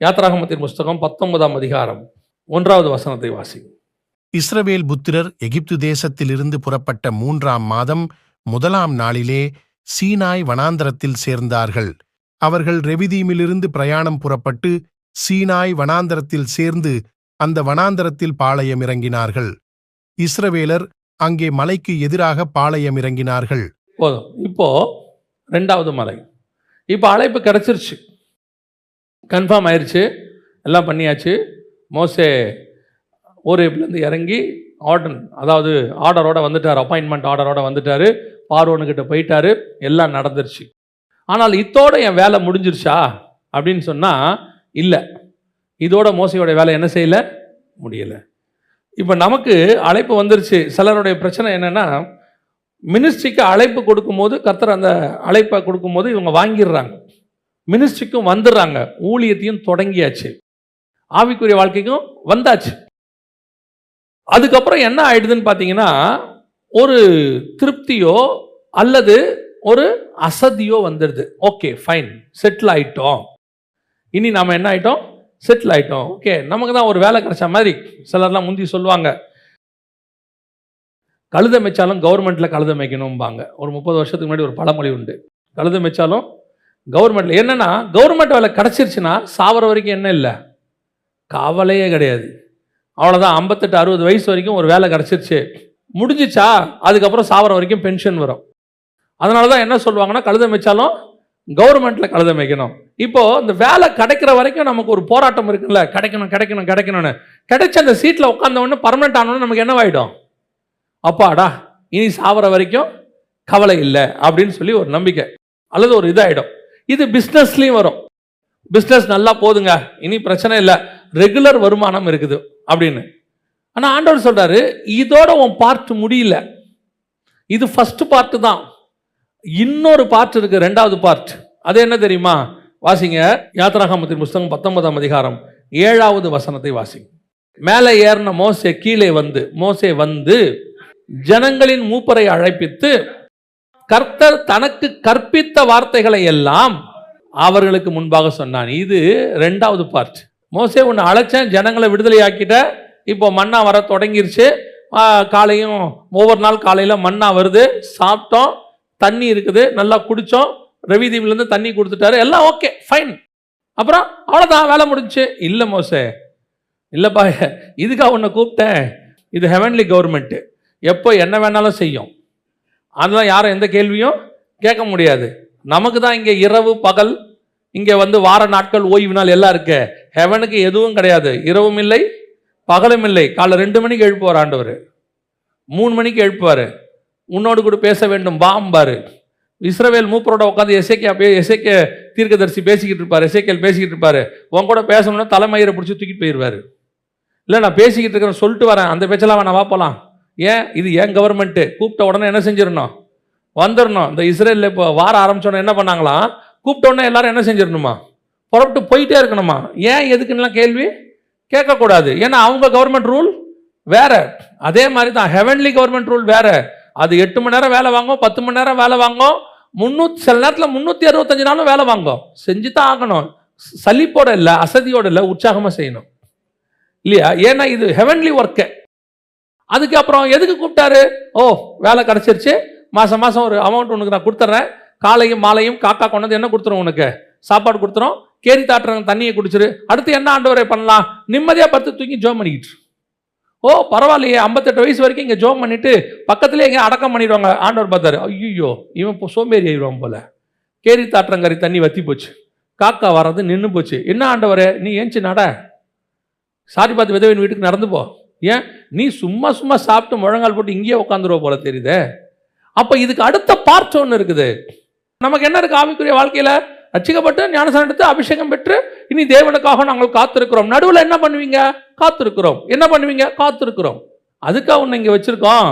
யாத்ராகமத்தின் புஸ்தகம் பத்தொன்பதாம் அதிகாரம் ஒன்றாவது வசனத்தை வாசி இஸ்ரவேல் புத்திரர் எகிப்து தேசத்திலிருந்து புறப்பட்ட மூன்றாம் மாதம் முதலாம் நாளிலே சீனாய் வனாந்தரத்தில் சேர்ந்தார்கள். அவர்கள் ரெவிதீமிலிருந்து பிரயாணம் புறப்பட்டு சீனாய் வனாந்தரத்தில் சேர்ந்து அந்த வனாந்தரத்தில் பாளையம் இறங்கினார்கள். இஸ்ரவேலர் அங்கே மலைக்கு எதிராக பாளையம் இறங்கினார்கள். போதும். இப்போ ரெண்டாவது மலை. இப்போ அழைப்பு கிடச்சிருச்சு. கன்ஃபார்ம் ஆயிடுச்சு எல்லாம் பண்ணியாச்சு. மோசே ஓரேப்லேருந்து இறங்கி ஆர்டர் அதாவது ஆர்டரோட வந்துட்டார். அப்பாயின்மெண்ட் ஆர்டரோட வந்துட்டார். பார்வோனுக்கிட்ட போயிட்டாரு. எல்லாம் நடந்துருச்சு. ஆனால் இத்தோட என் வேலை முடிஞ்சிருச்சா? அப்படின்னு சொன்னால் இல்லை. இதோட மோசையோட வேலை என்ன செய்யலை? முடியலை. இப்போ நமக்கு அழைப்பு வந்துருச்சு. சிலருடைய பிரச்சனை என்னென்னா மினிஸ்ட்ரிக்கு அழைப்பு கொடுக்கும்போது கர்த்தர் அந்த அழைப்பை கொடுக்கும்போது இவங்க வாங்கிடுறாங்க. மினிஸ்ட்ரிக்கும் வந்துடுறாங்க. ஊழியத்தையும் தொடங்கியாச்சு. ஆவிக்குரிய வாழ்க்கைக்கும் வந்தாச்சு. அதுக்கப்புறம் என்ன ஆயிடுதுன்னு பார்த்தீங்கன்னா ஒரு திருப்தியோ அல்லது ஒரு அசதியோ வந்துடுது. ஓகே ஃபைன் செட்டில் ஆயிட்டோம். இனி நாம் என்ன ஆயிட்டோம்? செட்டில் ஆயிட்டோம். ஓகே நமக்கு தான் ஒரு வேலை கிடைச்ச மாதிரி சிலர்லாம் முந்தி சொல்லுவாங்க. கழுத மேய்ச்சாலும் கவர்மெண்ட்டில் கழுத மேய்க்கணும்பாங்க. ஒரு முப்பது வருஷத்துக்கு முன்னாடி ஒரு பழமொழி உண்டு. கழுத மேய்ச்சாலும் கவர்மெண்ட்டில் என்னென்னா கவர்மெண்ட் வேலை கிடச்சிருச்சுன்னா சாவர வரைக்கும் என்ன இல்லை? கவலையே கிடையாது. அவ்வளோதான் ஐம்பத்தெட்டு அறுபது வயசு வரைக்கும் ஒரு வேலை கிடச்சிருச்சு. முடிஞ்சிச்சா அதுக்கப்புறம் சாவர வரைக்கும் பென்ஷன் வரும். அதனால தான் என்ன சொல்லுவாங்கன்னா கழுத மேய்ச்சாலும் கவர்மெண்ட்டில் கழுத மேய்க்கணும். இப்போது இந்த வேலை கிடைக்கிற வரைக்கும் நமக்கு ஒரு போராட்டம் இருக்குல்ல? கிடைக்கணும் கிடைக்கணும் கிடைக்கணும்னு. கிடைச்ச அந்த சீட்டில் உட்காந்தவொடனே பர்மனெண்ட் ஆனோன்னு நமக்கு என்னவாயிடும் அப்பாடா இனி சாவர வரைக்கும் கவலை இல்லை அப்படின்னு சொல்லி ஒரு நம்பிக்கை. அல்லது ஒரு இதாகிடும் இது பிஸ்னஸ்லேயும் வரும். பிஸ்னஸ் நல்லா போதுங்க. இனி பிரச்சனை இல்லை. ரெகுலர் வருமானம் இருக்குது அப்படின்னு. ஆனால் ஆண்டவர் சொல்கிறாரு இதோட உன் பார்ட் முடியல. இது ஃபஸ்ட்டு பார்ட்டு தான். இன்னொரு பார்ட் இருக்குது ரெண்டாவது பார்ட் அது என்ன தெரியுமா? வாசிங்க. யாத்ராகாமத்தின் புஸ்தகம் பத்தொன்பதாம் அதிகாரம் ஏழாவது வசனத்தை வாசிங்க. மேலே ஏறின மோசே கீழே வந்து மோசே வந்து ஜனங்களின் மூப்பரை அழைப்பித்து கர்த்தர் தனக்கு கற்பித்த வார்த்தைகளை எல்லாம் அவர்களுக்கு முன்பாக சொன்னான். இது ரெண்டாவது பார்ட் மோசே ஒன்று அழைச்சேன் ஜனங்களை விடுதலை ஆக்கிட்ட இப்போ மண்ணா வர தொடங்கிருச்சு. காலையும் ஒவ்வொரு நாள் காலையில் மண்ணா வருது. சாப்பிட்டோம் தண்ணி இருக்குது நல்லா குடித்தோம் ரவிதீப்லேருந்து தண்ணி கொடுத்துட்டாரு. எல்லாம் ஓகே ஃபைன் அப்புறம் அவ்வளோதான் வேலை முடிஞ்சுச்சு இல்லை மோசே. இல்லைப்பா இதுக்காக உன்னை கூப்பிட்டேன். இது ஹெவன்லி கவர்மெண்ட்டு எப்போ என்ன வேணாலும் செய்யும். அதெல்லாம் யாரும் எந்த கேள்வியும் கேட்க முடியாது. நமக்கு தான் இங்கே இரவு பகல் இங்கே வந்து வார நாட்கள் ஓய்வு நாள் எல்லாம் இருக்கு. ஹெவனுக்கு எதுவும் கிடையாது. இரவும் இல்லை பகலும் இல்லை. காலைல ரெண்டு மணிக்கு எழுப்புவார் ஆண்டவர். மூணு மணிக்கு எழுப்புவார். உன்னோடு கூட பேச வேண்டும். பாம்பாரு இஸ்ரவேல் மூப்பரோட உட்காந்து எசேக்கியா பே எசேக்கிய தீர்க்கதரிசி பேசிக்கிட்டு இருப்பார். எசேக்கியல் பேசிக்கிட்டு இருப்பார். உன் கூட பேசணும்னா தலைமயிரை பிடிச்சி தூக்கிட்டு போயிடுவார். இல்லை நான் பேசிக்கிட்டு இருக்கிறேன் சொல்லிட்டு வரேன். அந்த பேச்செல்லாம் நான் வா போகலாம் ஏன்? இது ஏன் கவர்மெண்ட்டு கூப்பிட்ட உடனே என்ன செஞ்சிடணும்? வந்துடணும். இந்த இஸ்ரேலில் இப்போ வார ஆரம்பிச்சோன்னே என்ன பண்ணாங்களாம் கூப்பிட்ட உடனே எல்லாரும் என்ன செஞ்சிடணுமா? புறப்பட்டு போயிட்டே இருக்கணுமா? ஏன் எதுக்குன்னுலாம் கேள்வி கேட்கக்கூடாது. ஏன்னா அவங்க கவர்மெண்ட் ரூல் வேற. அதே மாதிரி தான் ஹெவன்லி கவர்மெண்ட் ரூல் வேற. அது எட்டு மணி நேரம் வேலை வாங்கும் பத்து மணி நேரம் வேலை வாங்கும் முந்நூற்றி சில நேரத்தில் முந்நூற்றி அறுபத்தஞ்சு நாளும் வேலை வாங்கும் செஞ்சு தான் ஆகணும் சலிப்போட இல்லை அசதியோட இல்லை உற்சாகமாக செய்யணும். இல்லையா? ஏன்னா இது ஹெவன்லி ஒர்க்கு அதுக்கப்புறம் எதுக்கு கூப்பிட்டாரு? ஓ வேலை கிடச்சிருச்சு. மாதம் மாதம் ஒரு அமௌண்ட் உனக்கு நான் கொடுத்துட்றேன் காலையும் மாலையும் காக்கா கொண்டது என்ன கொடுத்துரும் உனக்கு? சாப்பாடு கொடுத்துரும். கேரி தாட்டுறவங்க தண்ணியை குடிச்சிரு. அடுத்து என்ன ஆண்டவரை பண்ணலாம்? நிம்மதியாக படுத்து தூக்கி ஜோம் பண்ணிக்கிட்டு ஓ பரவாயில்லையே. ஐம்பத்தெட்டு வயசு வரைக்கும் இங்கே ஜோம் பண்ணிட்டு பக்கத்துலேயே எங்கே அடக்கம் பண்ணிடுவாங்க. ஆண்டவர் பார்த்தாரு. ஐயோ இவன் இப்போ சோம்பேறி ஆயிடுவான் போல. கேரி தாட்டுறங்கறி தண்ணி வத்தி போச்சு. காக்கா வர்றது நின்று போச்சு. என்ன ஆண்டவரே நீ ஏஞ்சி நட. சாரி பார்த்து விதவின் வீட்டுக்கு நடந்து போ. ஏன்? நீ சும்மா சும்மா சாப்பிட்டு முழங்கால் போட்டு இங்கேயே உட்காந்துருவ போல தெரியுதே. அப்போ இதுக்கு அடுத்த பார்ட் ஒன்று இருக்குது. நமக்கு என்ன இருக்கு ஆவிக்குரிய வாழ்க்கையில்? ரச்சிக்கப்பட்டு ஞானசானம் எடுத்து அபிஷேகம் பெற்று இனி தேவனுக்காக நாங்கள் காத்திருக்கிறோம். நடுவில் என்ன பண்ணுவீங்க? காத்திருக்கிறோம். என்ன பண்ணுவீங்க? காத்திருக்கிறோம். அதுக்காக ஒன்று இங்கே வச்சுருக்கோம்.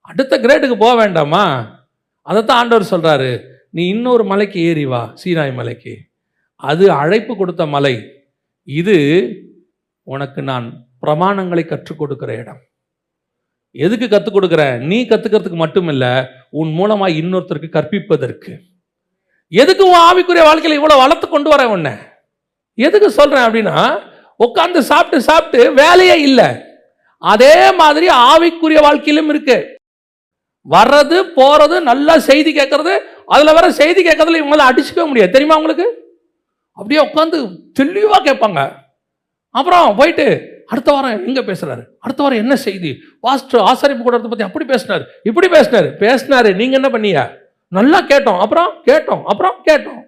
அடுத்த கிரேடுக்கு போக வேண்டாமா? அதைத்தான் ஆண்டவர் சொல்கிறாரு நீ இன்னொரு மலைக்கு ஏறி வா சீனாய் மலைக்கு. அது அழைப்பு கொடுத்த மலை. இது உனக்கு நான் பிரமாணங்களை கற்றுக் கொடுக்கிற இடம். எதுக்கு கற்றுக் கொடுக்குற நீ கற்றுக்கிறதுக்கு மட்டும் இல்லை உன் மூலமாக இன்னொருத்தருக்கு கற்பிப்பதற்கு. எதுக்கு உன் ஆவிக்குரிய வாழ்க்கையில் இவ்வளோ வளர்த்து கொண்டு வர உன்னை? எதுக்கு சொல்கிறேன் அப்படின்னா உட்காந்து சாப்பிட்டு சாப்பிட்டு வேலையே இல்லை. அதே மாதிரி ஆவிக்குரிய வாழ்க்கையிலும் இருக்கு. வர்றது போறது நல்லா செய்தி கேட்கறது அதில் வர செய்தி கேட்கறதுல இவங்களால அடிச்சுக்கவே முடியாது. தெரியுமா உங்களுக்கு? அப்படியே உட்காந்து தெளிவாக கேட்பாங்க. அப்புறம் போயிட்டு அடுத்த வாரம் எங்கே பேசுகிறாரு அடுத்த வாரம் என்ன செய்தி? பாஸ்டர் ஆசாரிப்பு கூடத்தை பற்றி அப்படி பேசினாரு. இப்படி பேசினாரு. பேசினாரு. நீங்கள் என்ன பண்ணீங்க? நல்லா கேட்டோம். அப்புறம் கேட்டோம். அப்புறம் கேட்டோம்.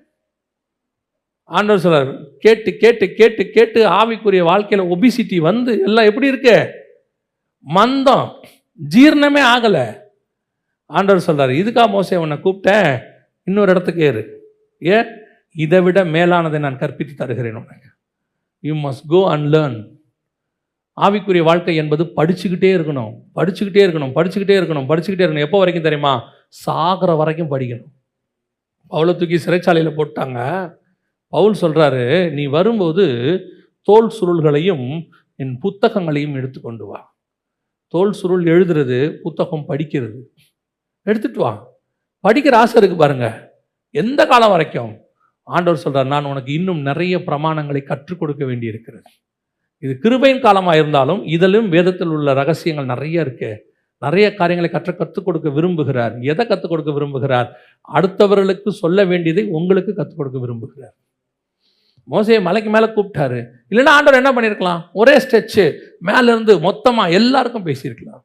ஆண்டவர் சொல்றாரு. கேட்டு கேட்டு கேட்டு கேட்டு ஆவிக்குரிய வாழ்க்கையில் ஒபிசிட்டி வந்து எல்லாம் எப்படி இருக்கு? மந்தம். ஜீரணமே ஆகலை. ஆண்டவர் சொல்றாரு. இதுக்கா மோசே உன்னை கூப்பிட்டேன். இன்னொரு இடத்துக்கு ஏறு. ஏ? இதை விட மேலானதை நான் கற்பித்து தருகிறேன் உனக்கு. You must go and learn ஆவிக்குரிய வாழ்க்கை என்பது படிச்சுக்கிட்டே இருக்கணும். படிச்சுக்கிட்டே இருக்கணும். படிச்சுக்கிட்டே இருக்கணும். படிச்சுக்கிட்டே இருக்கணும். எப்போ வரைக்கும் தெரியுமா? சாகிற வரைக்கும் படிக்கணும். பவுலை தூக்கி சிறைச்சாலையில் போட்டாங்க. பவுல் சொல்கிறாரு நீ வரும்போது தோல் சுருள்களையும் என் புத்தகங்களையும் எடுத்துக்கொண்டு வா. தோல் சுருள் எழுதுறது புத்தகம் படிக்கிறது. எடுத்துட்டு வா. படிக்கிற ஆசை இருக்கு பாருங்க. எந்த காலம் வரைக்கும்? ஆண்டவர் சொல்கிறார் நான் உனக்கு இன்னும் நிறைய பிரமாணங்களை கற்றுக் கொடுக்க வேண்டியிருக்கிறது. இது கிருபையின் காலமாக இருந்தாலும் இதிலும் வேதத்தில் உள்ள ரகசியங்கள் நிறைய இருக்கு. நிறைய காரியங்களை கற்று கற்றுக் கொடுக்க விரும்புகிறார். எதை கற்றுக் கொடுக்க விரும்புகிறார்? அடுத்தவர்களுக்கு சொல்ல வேண்டியதை உங்களுக்கு கற்றுக் கொடுக்க விரும்புகிறார். மோசையை மலைக்கு மேலே கூப்பிட்டாரு. இல்லைன்னா ஆண்டவர் என்ன பண்ணியிருக்கலாம் ஒரே ஸ்டெச்சு மேலேருந்து மொத்தமாக எல்லாருக்கும் பேசியிருக்கலாம்.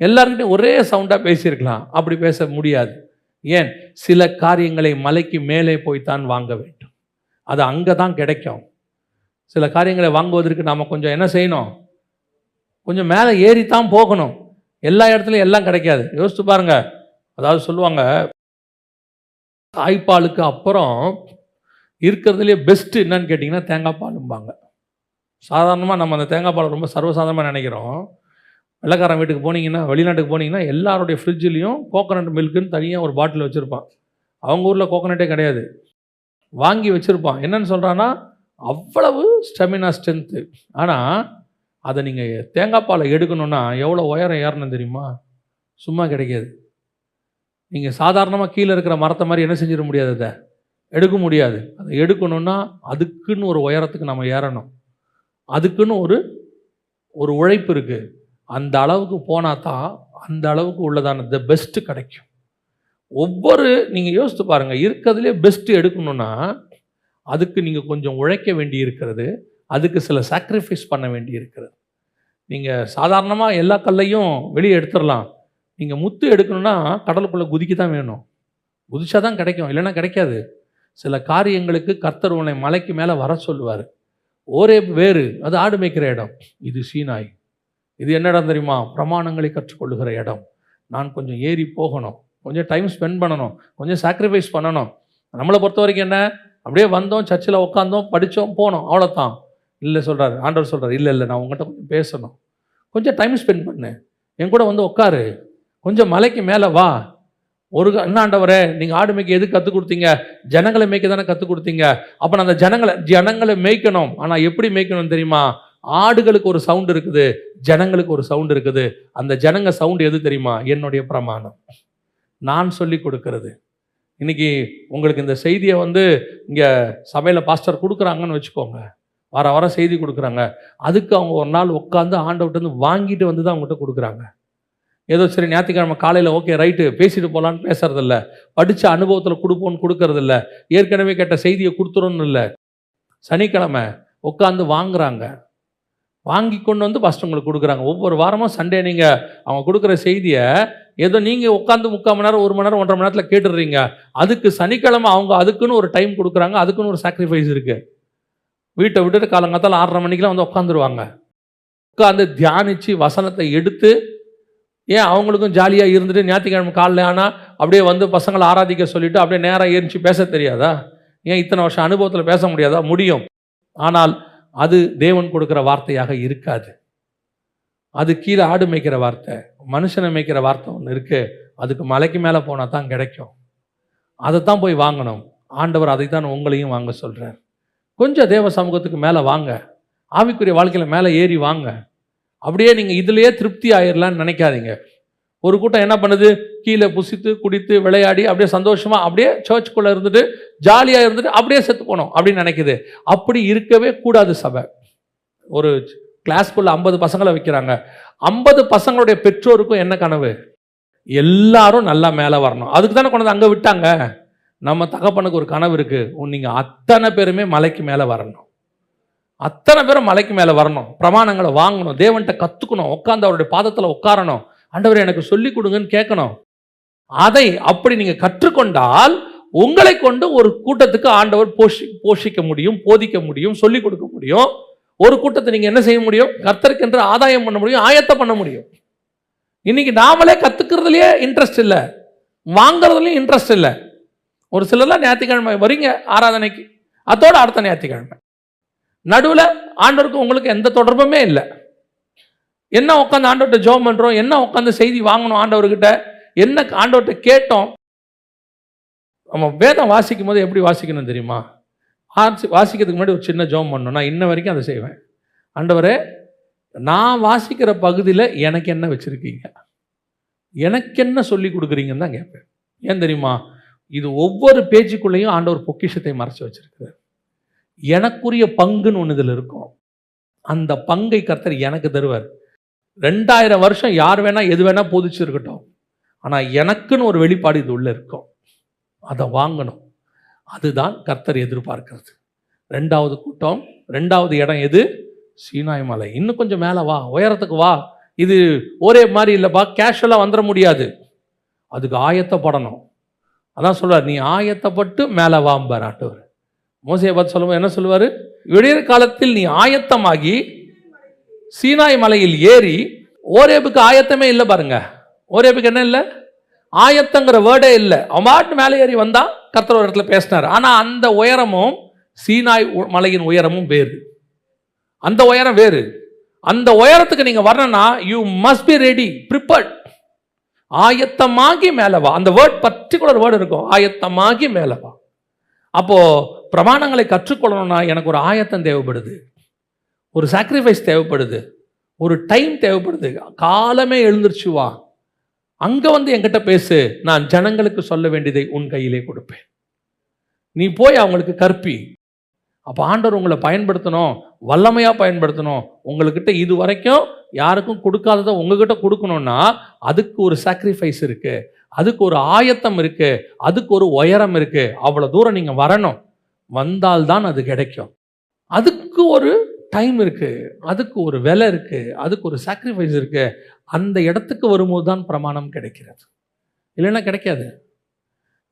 எல்லாருக்கிட்டையும் ஒரே சவுண்டாக பேசியிருக்கலாம். அப்படி பேச முடியாது. ஏன்? சில காரியங்களை மலைக்கு மேலே போய்த்தான் வாங்க வேண்டும். அது அங்கே தான் கிடைக்கும். சில காரியங்களை வாங்குவதற்கு நாம் கொஞ்சம் என்ன செய்யணும்? கொஞ்சம் மேலே ஏறித்தான் போகணும். எல்லா இடத்துலையும் எல்லாம் கிடைக்காது. யோசித்து பாருங்க. அதாவது சொல்லுவாங்க தாய்ப்பாலுக்கு அப்புறம் இருக்கிறதுலே பெஸ்ட்டு என்னன்னு கேட்டிங்கன்னா தேங்காய் பாலும்பாங்க. சாதாரணமாக நம்ம அந்த தேங்காய் பால் ரொம்ப சர்வசாதாரணமாக நினைக்கிறோம். வெள்ளக்காரன் வீட்டுக்கு போனீங்கன்னா வெளிநாட்டுக்கு போனீங்கன்னா எல்லாருடைய ஃப்ரிட்ஜ்லேயும் கோகோனட் மில்க்குன்னு தனியாக ஒரு பாட்டில் வச்சுருப்பான். அவங்க ஊரில் கோகோனட்டே கிடையாது. வாங்கி வச்சுருப்பான். என்னன்னு சொல்கிறான்னா அவ்வளவு ஸ்டெமினா ஸ்ட்ரென்த்து ஆனால் அதை நீங்கள் தேங்காய் பாலை எடுக்கணுன்னா எவ்வளோ உயரம் ஏறணும் தெரியுமா? சும்மா கிடைக்காது. நீங்கள் சாதாரணமாக கீழே இருக்கிற மரத்தை மாதிரி என்ன செஞ்சிட முடியாது அதை? எடுக்க முடியாது. அதை எடுக்கணும்னா அதுக்குன்னு ஒரு உயரத்துக்கு நம்ம ஏறணும். அதுக்குன்னு ஒரு ஒரு உழைப்பு இருக்குது அந்த அளவுக்கு போனால் தான் அந்த அளவுக்கு உள்ளதான த பெஸ்ட்டு கிடைக்கும். ஒவ்வொரு நீங்கள் யோசித்து பாருங்கள் இருக்கிறதுலே பெஸ்ட்டு எடுக்கணும்னா அதுக்கு நீங்கள் கொஞ்சம் உழைக்க வேண்டி இருக்கிறது அதுக்கு சில சாக்ரிஃபைஸ் பண்ண வேண்டி இருக்கிறது நீங்கள் சாதாரணமாக எல்லா கல்லையும் வெளியே எடுத்துடலாம். நீங்கள் முத்து எடுக்கணும்னா கடலுக்குள்ளே குதிக்க தான் வேணும். குதிச்சா தான் கிடைக்கும் இல்லைன்னா கிடைக்காது. சில காரியங்களுக்கு கர்த்தர் உன்னை மலைக்கு மேலே வர சொல்லுவார். ஒரே வேறு அது ஆடு மேய்க்கிற இடம். இது சீனாய். இது என்ன இடம் தெரியுமா? பிரமாணங்களை கற்றுக்கொள்ளுகிற இடம். நான் கொஞ்சம் ஏறி போகணும். கொஞ்சம் டைம் ஸ்பெண்ட் பண்ணணும். கொஞ்சம் சாக்ரிஃபைஸ் பண்ணணும். நம்மளை பொறுத்த வரைக்கும் என்ன? அப்படியே வந்தோம் சர்ச்சில் உட்காந்தோம் படித்தோம் போனோம். அவ்வளோதான் இல்லை சொல்கிறாரு ஆண்டவர் சொல்கிறார் இல்லை இல்லை நான் உங்கள்கிட்ட கொஞ்சம் பேசணும். கொஞ்சம் டைம் ஸ்பெண்ட் பண்ணு. என் கூட வந்து உட்காரு கொஞ்சம் மலைக்கு மேலே வா. ஒரு என்ன ஆண்டவரே நீங்கள் ஆடு மேய்க்க எதுக்கு கற்றுக் கொடுத்தீங்க? ஜனங்களை மேய்க்க தானே கற்றுக் கொடுத்தீங்க? அப்போ நான் அந்த ஜனங்களை ஜனங்களை மேய்க்கணும். ஆனால் எப்படி மேய்க்கணும் தெரியுமா? ஆடுகளுக்கு ஒரு சவுண்ட் இருக்குது. ஜனங்களுக்கு ஒரு சவுண்ட் இருக்குது. அந்த ஜனங்க சவுண்டு எது தெரியுமா? என்னுடைய பிரமாணம். நான் சொல்லி கொடுக்கறது. இன்றைக்கி உங்களுக்கு இந்த செய்தியை வந்து இங்கே சபையில் பாஸ்டர் கொடுக்குறாங்கன்னு வச்சுக்கோங்க. வார வாரம் செய்தி கொடுக்குறாங்க. அதுக்கு அவங்க ஒரு நாள் உட்காந்து ஆண்டவர்கிட்ட வாங்கிட்டு வந்து தான் அவங்ககிட்ட கொடுக்குறாங்க. ஏதோ சரி ஞாயிற்றுக்கிழமை காலையில் ஓகே ரைட்டு பேசிட்டு போகலான்னு பேசுறதில்ல. படித்த அனுபவத்தில் கொடுப்போன்னு கொடுக்கறதில்ல. ஏற்கனவே கேட்ட செய்தியை கொடுத்துருன்னு இல்லை. சனிக்கிழமை உட்காந்து வாங்குறாங்க. வாங்கி கொண்டு வந்து பஸ்டவங்களுக்கு கொடுக்குறாங்க. ஒவ்வொரு வாரமும் சண்டே நீங்கள் அவங்க கொடுக்குற செய்தியை ஏதோ நீங்கள் உட்காந்து முக்கால் மணி நேரம் ஒரு மணி நேரம் ஒன்றரை மணி நேரத்தில் கேட்டுடுறீங்க. அதுக்கு சனிக்கிழமை அவங்க அதுக்குன்னு ஒரு டைம் கொடுக்குறாங்க அதுக்குன்னு ஒரு சாக்ரிஃபைஸ் இருக்குது வீட்டை விட்டுட்டு காலங்காத்தால் ஆறரை மணிக்கெலாம் வந்து உட்காந்துருவாங்க உட்காந்து தியானித்து வசனத்தை எடுத்து ஏன் அவங்களுக்கும் ஜாலியாக இருந்துட்டு ஞாயிற்றுக்கிழமை காலைல ஆனால் அப்படியே வந்து பசங்களை ஆராதிக்க சொல்லிவிட்டு அப்படியே நேராக ஏறிச்சு பேச தெரியாதா? ஏன் இத்தனை வருஷம் அனுபவத்தில் பேச முடியாதா? முடியும். ஆனால் அது தேவன் கொடுக்குற வார்த்தையாக இருக்காது. அது கீழே ஆடு மேய்க்கிற வார்த்தை மனுஷனை மேய்க்கிற வார்த்தை ஒன்று இருக்கு. அதுக்கு மலைக்கு மேலே போனால் தான் கிடைக்கும். அதை தான் போய் வாங்கணும். ஆண்டவர் அதை தான் உங்களையும் வாங்க சொல்கிறார் கொஞ்சம் தேவ சமூகத்துக்கு மேலே வாங்க. ஆவிக்குரிய வாழ்க்கையில் மேலே ஏறி வாங்க. அப்படியே நீங்கள் இதுலேயே திருப்தி ஆயிடலான்னு நினைக்காதீங்க. ஒரு கூட்டம் என்ன பண்ணுது? கீழே புசித்து குடித்து விளையாடி அப்படியே சந்தோஷமாக அப்படியே சர்ச்சுக்குள்ளே இருந்துட்டு ஜாலியாக இருந்துட்டு அப்படியே செத்து போனோம் அப்படின்னு நினைக்குது. அப்படி இருக்கவே கூடாது சபை. ஒரு கிளாஸ்க்குள்ள ஐம்பது பசங்களை வைக்கிறாங்க. ஐம்பது பசங்களுடைய பெற்றோருக்கும் என்ன கனவு? எல்லாரும் நல்லா மேலே வரணும். அதுக்கு தானே கொண்டு வந்து அங்கே விட்டாங்க? நம்ம தகப்பனுக்கு ஒரு கனவு இருக்குது நீங்கள் அத்தனை பேருமே மலைக்கு மேலே வரணும். அத்தனை பேரும் மலைக்கு மேலே வரணும். பிரமாணங்களை வாங்கணும். தேவன்கிட்ட கற்றுக்கணும் உட்காந்து அவருடைய பாதத்தில் உட்காரணும். ஆண்டவர் எனக்கு சொல்லி கொடுங்கன்னு கேட்கணும். அதை அப்படி நீங்கள் கற்றுக்கொண்டால் உங்களை கொண்டு ஒரு கூட்டத்துக்கு ஆண்டவர் போஷி போஷிக்க முடியும் போதிக்க முடியும் சொல்லிக் கொடுக்க முடியும். ஒரு கூட்டத்தை நீங்கள் என்ன செய்ய முடியும்? கர்த்தருக்கென்று ஆதாயம் பண்ண முடியும் ஆயத்தம் பண்ண முடியும். இன்னைக்கு நாமளே கற்றுக்கிறதுலையே இன்ட்ரெஸ்ட் இல்லை. வாங்குறதுலையும் இன்ட்ரெஸ்ட் இல்லை. ஒரு சிலர்லாம் ஞாயிற்றுக்கிழமை வரீங்க ஆராதனைக்கு. அதோட அடுத்த ஞாயிற்றுக்கிழமை. நடுவில் ஆண்டவருக்கு உங்களுக்கு எந்த தொடர்புமே இல்லை. என்ன உட்காந்து ஆண்டவர்கிட்ட ஜோம் பண்ணுறோம் என்ன உட்காந்து செய்தி வாங்கணும் ஆண்டவர்கிட்ட? என்ன ஆண்டவர்கிட்ட கேட்டோம்? நம்ம வேதம் வாசிக்கும் போது எப்படி வாசிக்கணும் தெரியுமா? வாசி வாசிக்கிறதுக்கு முன்னாடி ஒரு சின்ன ஜோம் பண்ணணும். நான் இன்ன வரைக்கும் அதை செய்வேன். ஆண்டவரே நான் வாசிக்கிற பகுதியில் எனக்கு என்ன வச்சுருக்கீங்க? எனக்கு என்ன சொல்லி கொடுக்குறீங்கன்னு தான் கேட்பேன். ஏன் தெரியுமா? இது ஒவ்வொரு பேஜுக்குள்ளேயும் ஆண்டவர் பொக்கிஷத்தை மறைச்சி வச்சிருக்கிறார். எனக்குரிய பங்குன்னு ஒன்று இதில் இருக்கும். அந்த பங்கை கர்த்தர் எனக்கு தருவார். ரெண்டாயிரம் வருஷம் யார் வேணால் எது வேணால் போதிச்சு இருக்கட்டும் ஆனால் எனக்குன்னு ஒரு வெளிப்பாடு இது உள்ளே இருக்கும். அதை வாங்கணும். அதுதான் கர்த்தர் எதிர்பார்க்கிறது. ரெண்டாவது கூட்டம் ரெண்டாவது இடம் எது? சீனாய் மலை. இன்னும் கொஞ்சம் மேலே வா உயரத்துக்கு வா. இது ஒரே மாதிரி இல்லைப்பா கேஷுவலாக வந்துட முடியாது. அதுக்கு ஆயத்தப்படணும். அதான் சொல்வார் நீ ஆயத்தப்பட்டு மேலே வாம்பார் ஆட்டவர் மோசையை பார்த்து சொல்லும்போது என்ன சொல்லுவார்? விடியற் காலத்தில் நீ ஆயத்தமாகி சீனாய் மலையில் ஏறி ஓரேபுக்கு ஆயத்தமே இல்லை பாருங்க. ஓரேபுக்கு என்ன இல்லை? ஆயத்தங்கிற வேர்டே இல்லை. அவன் மேலே ஏறி வந்தால் கர்த்தர் ஒரு இடத்துல பேசினார். ஆனால் அந்த உயரமும் சீனாய் உ- மலையின் உயரமும் வேறு. அந்த உயரம் வேறு. அந்த உயரத்துக்கு நீங்கள் வரணும்னா you must be ready prepared ஆயத்தமாகி மேலே வா. அந்த வேர்ட் பர்டிகுலர் வேர்டு இருக்கும். ஆயத்தமாகி மேலே வா. அப்போது பிரமாணங்களை கற்றுக்கொள்ளணும்னா எனக்கு ஒரு ஆயத்தம் தேவைப்படுது. ஒரு சாக்ரிஃபைஸ் தேவைப்படுது. ஒரு டைம் தேவைப்படுது. காலமே எழுந்திருச்சு வா. அங்கே வந்து என்கிட்ட பேசு நான் ஜனங்களுக்கு சொல்ல வேண்டியதை உன் கையிலே கொடுப்பேன். நீ போய் அவங்களுக்கு கற்பி. அப்போ ஆண்டவர் உங்களை பயன்படுத்தணும் வல்லமையாக பயன்படுத்தணும். உங்கள்கிட்ட இது வரைக்கும் யாருக்கும் கொடுக்காததை உங்ககிட்ட கொடுக்கணும்னா அதுக்கு ஒரு சாக்ரிஃபைஸ் இருக்குது அதுக்கு ஒரு ஆயத்தம் இருக்குது அதுக்கு ஒரு உயரம் இருக்குது அவ்வளோ தூரம் நீங்கள் வரணும். வந்தால்தான் அது கிடைக்கும். அதுக்கு ஒரு டைம் இருக்குது அதுக்கு ஒரு விலை இருக்குது அதுக்கு ஒரு சாக்ரிஃபைஸ் இருக்குது அந்த இடத்துக்கு வரும்போது தான் பிரமாணம் கிடைக்கிறது. இல்லைன்னா கிடைக்காது.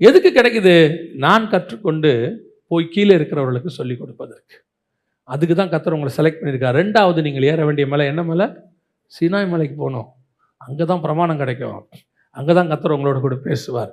எதுக்கு கிடைக்குது? நான் கற்றுக்கொண்டு போய் கீழே இருக்கிறவர்களுக்கு சொல்லிக் கொடுப்பதற்கு. அதுக்கு தான் கத்தர் உங்களை செலக்ட் பண்ணியிருக்காரு. ரெண்டாவது நீங்கள் ஏற வேண்டிய மலை என்ன மலை? சீனாய் மலைக்கு போகணும். அங்கே தான் பிரமாணம் கிடைக்கும். அங்கே தான் கத்தர் உங்களோட கூட பேசுவார்.